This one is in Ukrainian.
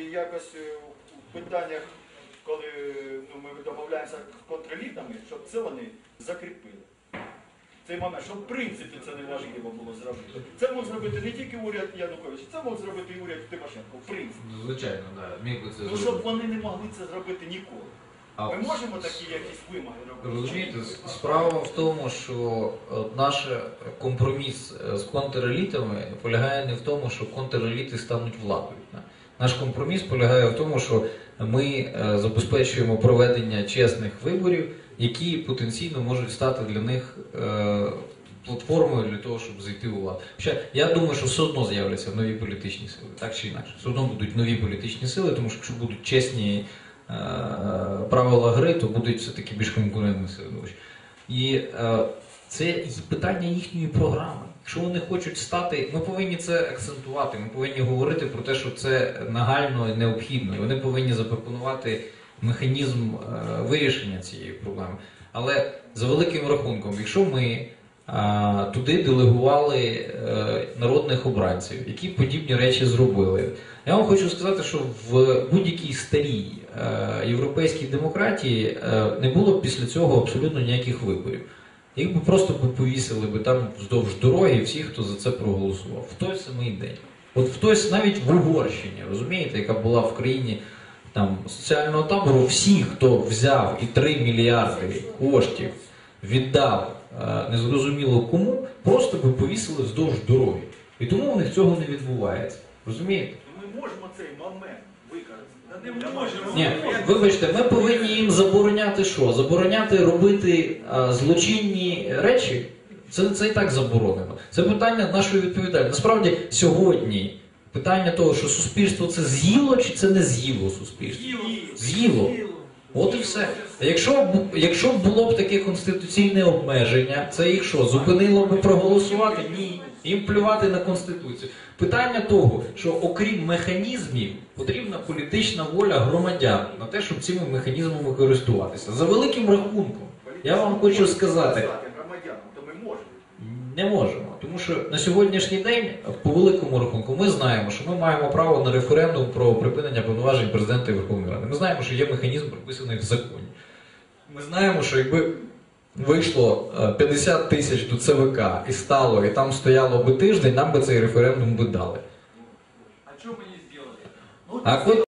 і якось е, у питаннях, коли ну, ми домовляємося з контролітами, щоб це вони закріпили. Цей момент, щоб в принципі це неможливо було зробити. Це мог зробити не тільки уряд Януковича, це мог зробити і уряд Тимошенко, в принципі. Ну, Звичайно, да. Міг би це Ну, щоб зробити. вони не могли це зробити ніколи. А Ми можемо такі якісь вимоги робити? Розумієте, справа в тому, що е, наш компроміс е, з контрелітами полягає не в тому, що контреліти стануть владою. да. Наш компроміс полягає в тому, що ми е, забезпечуємо проведення чесних виборів, які потенційно можуть стати для них е, платформою для того, щоб зайти у владу. Хоча я думаю, що все одно з'являться нові політичні сили, так чи інакше. Все одно будуть нові політичні сили, тому що якщо будуть чесні е, правила гри, то будуть все-таки більш конкурентне середовище. І це питання їхньої програми. Якщо вони хочуть стати, ми повинні це акцентувати. Ми повинні говорити про те, що це нагально і необхідно. І вони повинні запропонувати механізм е, вирішення цієї проблеми. Але за великим рахунком, якщо ми туди делегували е, народних обранців, які подібні речі зробили. Я вам хочу сказати, що в будь-якій старій е, європейській демократії е, не було після цього абсолютно ніяких виборів. Їх би просто повісили би там вздовж дороги всі, хто за це проголосував, в той самий день. От в той навіть в Угорщині, розумієте, яка була в країні там соціального табору, всі, хто взяв і 3 мільярди коштів віддав е, незрозуміло кому, просто би повісили вздовж дороги. І тому у них цього не відбувається. Розумієте? Ми можемо цей момент. Ні, вибачте, ми повинні їм забороняти що? Забороняти робити а, злочинні речі. Це, це і так заборонено. Це питання нашої відповідальності. Насправді, сьогодні питання того, що суспільство це з'їло чи це не з'їло суспільство? З'їло. От і все. Якщо, якщо було б таке конституційне обмеження, це їх що, зупинило б проголосувати? Ні. Їм плювати на конституцію. Питання того, що окрім механізмів, потрібна політична воля громадян на те, щоб цими механізмами користуватися. За великим рахунком, я вам хочу сказати, не можемо. Тому що на сьогоднішній день, по великому рахунку, ми знаємо, що ми маємо право на референдум про припинення повноважень президента і Верховної Ради. Ми знаємо, що є механізм прописаний в законі. Ми знаємо, що якби вийшло е, 50 тисяч до ЦВК і стало, і там стояло би тиждень, нам би цей референдум би дали. А что мы не коли